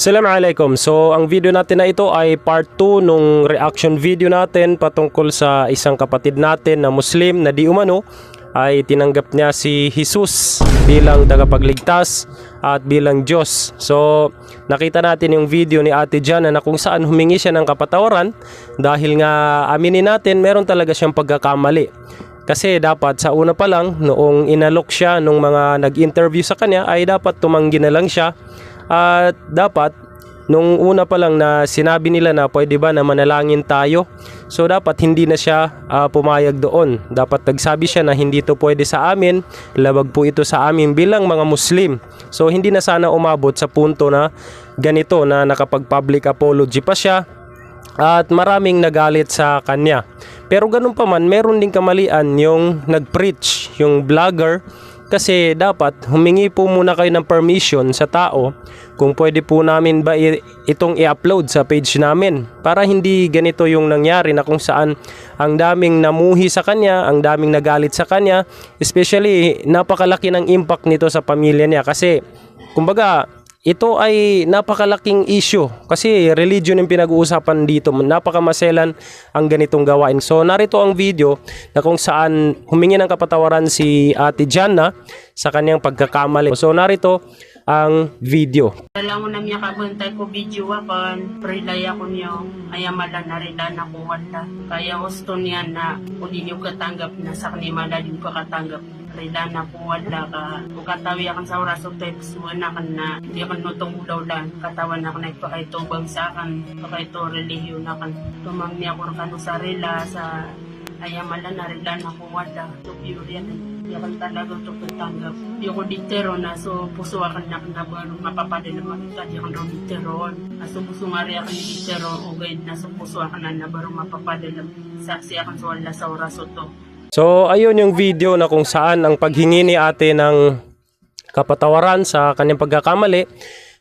Assalamualaikum. So, ang video natin na ito ay part 2 nung reaction video natin patungkol sa isang kapatid natin na Muslim na di umano ay tinanggap niya si Jesus bilang tagapagligtas at bilang Diyos. So, nakita natin yung video ni Ate Jana na kung saan humingi siya ng kapatawaran dahil nga aminin natin meron talaga siyang pagkakamali. Kasi dapat sa una pa lang noong inalok siya nung mga nag-interview sa kanya ay dapat tumanggi na lang siya at dapat nung una pa lang na sinabi nila na pwede ba na manalangin tayo so dapat hindi na siya ah, pumayag doon dapat nagsabi siya na hindi to pwede sa amin labag po ito sa amin bilang mga muslim so hindi na sana umabot sa punto na ganito na nakapag public apology pa siya at maraming nagalit sa kanya. Pero ganun pa man, meron ding kamalian yung nag-preach, yung vlogger, kasi dapat humingi po muna kayo ng permission sa tao kung pwede po namin ba itong i-upload sa page namin para hindi ganito yung nangyari na kung saan ang daming namuhi sa kanya, ang daming nagalit sa kanya, especially napakalaki ng impact nito sa pamilya niya. Kasi kumbaga ito ay napakalaking issue kasi religion yung pinag-uusapan dito. Napakamaselan ang ganitong gawain. So narito ang video na kung saan humingi ng kapatawaran si Ate Jana sa kanyang pagkakamali. So narito ang video. Mo na miya kabantay ko video akan prilay ako niyo ayamala na rin na ko wala. Kaya gusto niya na kung niyo katanggap na sa kanima na din ko wala ka. Kung katawi akan sa oras o text na kan na hindi akan nutong ulaw lang. Katawan na kan na ipakaitubang sa akan. Pakaito relihiyon na kan. Tumang niya ko kano sa rila sa ayamala na rila na ko wala. So pure yan. Hindi akan talaga ito katanggap. Hindi ko ditero na so puso akan na na baru mapapadala mo kita di akan rin ditero. Aso puso nga rin akan ditero o guide na so puso akan na na baru mapapadala saksi akan sa wala sa oras o to. So ayun yung video na kung saan ang paghingi ni ate ng kapatawaran sa kanyang pagkakamali.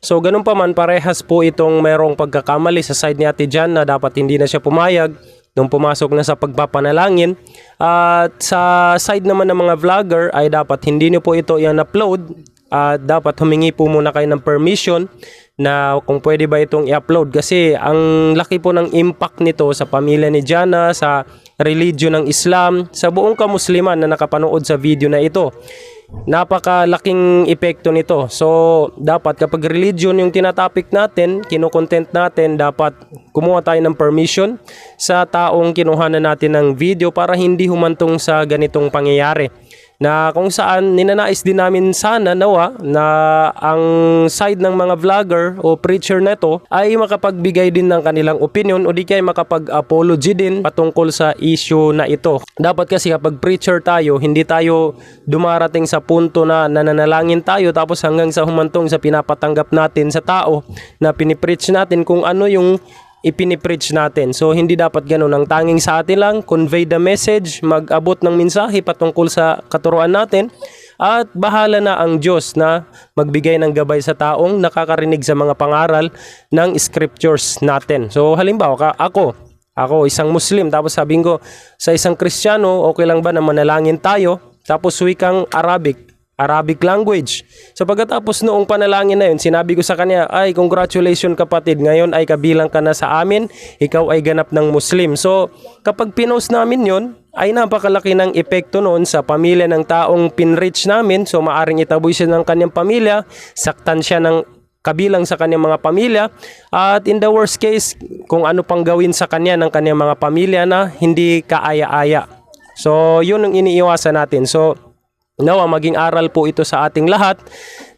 So ganun pa man parehas po itong merong pagkakamali sa side ni ate Jan na dapat hindi na siya pumayag nung pumasok na sa pagpapanalangin. At sa side naman ng mga vlogger ay dapat hindi nyo po ito i-upload at dapat humingi po muna kayo ng permission na kung pwede ba itong i-upload kasi ang laki po ng impact nito sa pamilya ni Jana, sa religion ng Islam, sa buong kamusliman na nakapanood sa video na ito. Napakalaking epekto nito. So, dapat kapag religion yung tinatopic natin, kinokontent natin, dapat kumuha tayo ng permission sa taong kinuhanan natin ng video para hindi humantong sa ganitong pangyayari na kung saan ninanais din namin sana nawa na ang side ng mga vlogger o preacher na ito ay makapagbigay din ng kanilang opinion o di kaya makapag-apology din patungkol sa issue na ito. Dapat kasi kapag preacher tayo, hindi tayo dumarating sa punto na nananalangin tayo tapos hanggang sa humantong sa pinapatanggap natin sa tao na pinipreach natin kung ano yung ipinipreach natin. So hindi dapat ganun. Ang tanging sa atin lang, convey the message, mag-abot ng mensahe patungkol sa katuruan natin at bahala na ang Diyos na magbigay ng gabay sa taong nakakarinig sa mga pangaral ng scriptures natin. So halimbawa ako, ako isang Muslim tapos sabihin ko sa isang Kristiyano, okay lang ba na manalangin tayo? Tapos wikang Arabic, Arabic language. So pagkatapos noong panalangin na yun, sinabi ko sa kanya, ay congratulations kapatid, ngayon ay kabilang ka na sa amin, ikaw ay ganap ng Muslim. So kapag pinost namin yon ay napakalaki ng epekto noon sa pamilya ng taong pinreach namin. So maaring itaboy siya ng kanyang pamilya, saktan siya ng kabilang sa kanyang mga pamilya at in the worst case kung ano pang gawin sa kanya ng kanyang mga pamilya na hindi kaaya-aya. So yun ang iniiwasan natin. So Nawa maging aral po ito sa ating lahat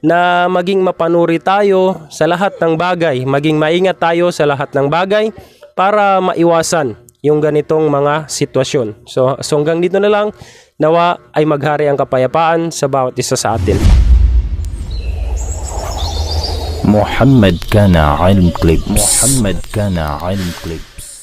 na maging mapanuri tayo sa lahat ng bagay, maging maingat tayo sa lahat ng bagay para maiwasan yung ganitong mga sitwasyon. So, so hanggang dito na lang, nawa ay maghari ang kapayapaan sa bawat isa sa atin. Muhammad Kana Ilm Clips Muhammad Kana Ilm Clips